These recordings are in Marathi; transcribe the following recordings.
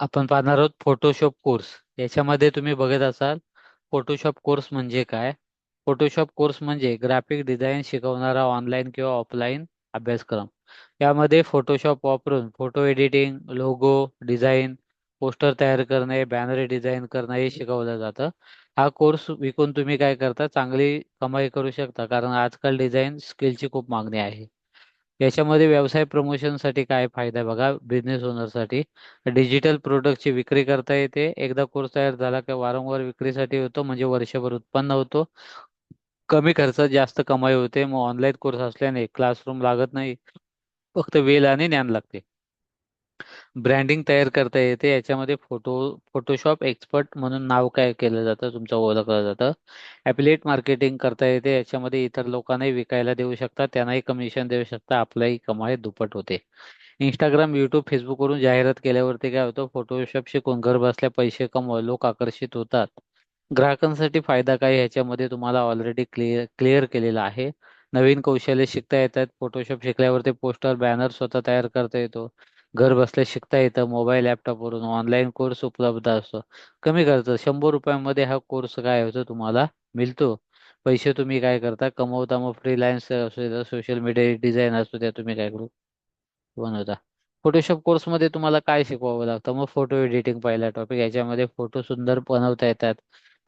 आपण पाहणार आहोत फोटोशॉप कोर्स याच्यामध्ये तुम्ही बघत असाल फोटोशॉप कोर्स म्हणजे काय? फोटोशॉप कोर्स म्हणजे ग्राफिक डिझाईन शिकवणारा ऑनलाईन किंवा ऑफलाईन अभ्यासक्रम. यामध्ये फोटोशॉप वापरून photo editing logo design poster तयार करणे बॅनर डिझाईन करणे हे शिकवलं जातं. हा कोर्स विकून तुम्ही काय करता? चांगली कमाई करू शकता कारण आजकाल डिझाईन स्किलची खूप मागणी आहे. याच्यामध्ये व्यवसाय प्रमोशनसाठी काय फायदा आहे बघा बिझनेस ओनरसाठी डिजिटल प्रोडक्टची विक्री करता येते. एकदा कोर्स तयार झाला की वारंवार विक्रीसाठी होतो म्हणजे वर्षभर उत्पन्न होतो. कमी खर्चात जास्त कमाई होते. मग ऑनलाईन कोर्स असल्याने क्लासरूम लागत नाही. फक्त वेळ आणि ज्ञान लागते. ब्रँडिंग तयार करता येते. याच्यामध्ये फोटो फोटोशॉप एक्सपर्ट म्हणून नाव काय केलं जातं तुमचं ओळखलं जातं. ॲफिलिएट मार्केटिंग करता येते. याच्यामध्ये इतर लोकांनाही विकायला देऊ शकता. त्यांनाही कमिशन देऊ शकता. आपलाही कमाई दुप्पट होते. इंस्टाग्राम युट्यूब फेसबुकवरून जाहिरात केल्यावरती काय होतं? फोटोशॉप शिकून घर बसल्या पैसे कमवा लोक आकर्षित होतात. ग्राहकांसाठी फायदा काय? ह्याच्यामध्ये तुम्हाला ऑलरेडी क्लिअर क्लिअर केलेला आहे. नवीन कौशल्य शिकता येतात. फोटोशॉप शिकल्यावरती पोस्टर बॅनर स्वतः तयार करता येतो. घर बसल्या शिकता येतं. मोबाईल लॅपटॉपवरून ऑनलाईन कोर्स उपलब्ध असतो. कमी खर्च शंभर रुपयामध्ये हा कोर्स काय होतो तुम्हाला मिळतो? पैसे तुम्ही काय करता? कमवता मग फ्रीलायन्स असू द्या सोशल मीडिया डिझाईन असू द्या तुम्ही काय करू? बनवता. फोटोशॉप कोर्समध्ये तुम्हाला काय शिकवावं लागतं? मग फोटो एडिटिंग पहिला टॉपिक याच्यामध्ये फोटो सुंदर बनवता येतात.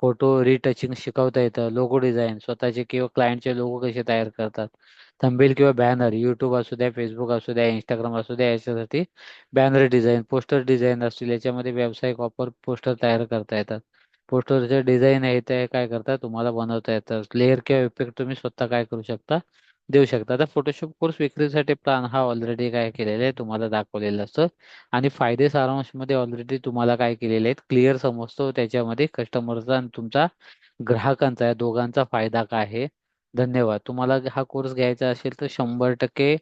फोटो रिटचिंग शिकवता येतं. लोगो डिझाईन स्वतःचे किंवा क्लायंटचे लोगो कसे तयार करतात. थंबेल किंवा बॅनर युट्यूब असू द्या फेसबुक असू द्या इंस्टाग्राम असू द्या याच्यासाठी बॅनर डिझाईन पोस्टर डिझाईन असतील. याच्यामध्ये व्यावसायिक वापर पोस्टर तयार करता येतात. पोस्टरचे डिझाईन आहे ते काय करतात? तुम्हाला बनवता येतात लेअर किंवा इफेक्ट तुम्ही स्वतः काय करू शकता? देऊ शकता. आता फोटोशॉप कोर्स विक्रीसाठी प्लॅन हा ऑलरेडी काय केलेला आहे तुम्हाला दाखवलेला असतं. आणि फायदे सारांशमध्ये ऑलरेडी तुम्हाला काय केलेले आहेत क्लिअर समजतो. त्याच्यामध्ये कस्टमरचा आणि तुमचा ग्राहकांचा या दोघांचा फायदा काय आहे. धन्यवाद. तुम्हाला हा कोर्स घ्यायचा असेल तर शंभर टक्के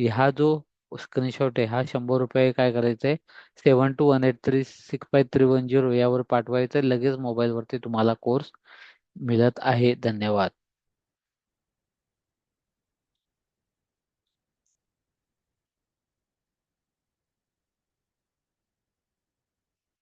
ह्या जो स्क्रीनशॉट आहे हा शंभर रुपये काय करायचं आहे? Seven two one eight three six five three one zero यावर पाठवायचं. लगेच मोबाईलवरती तुम्हाला कोर्स मिळत आहे. धन्यवाद.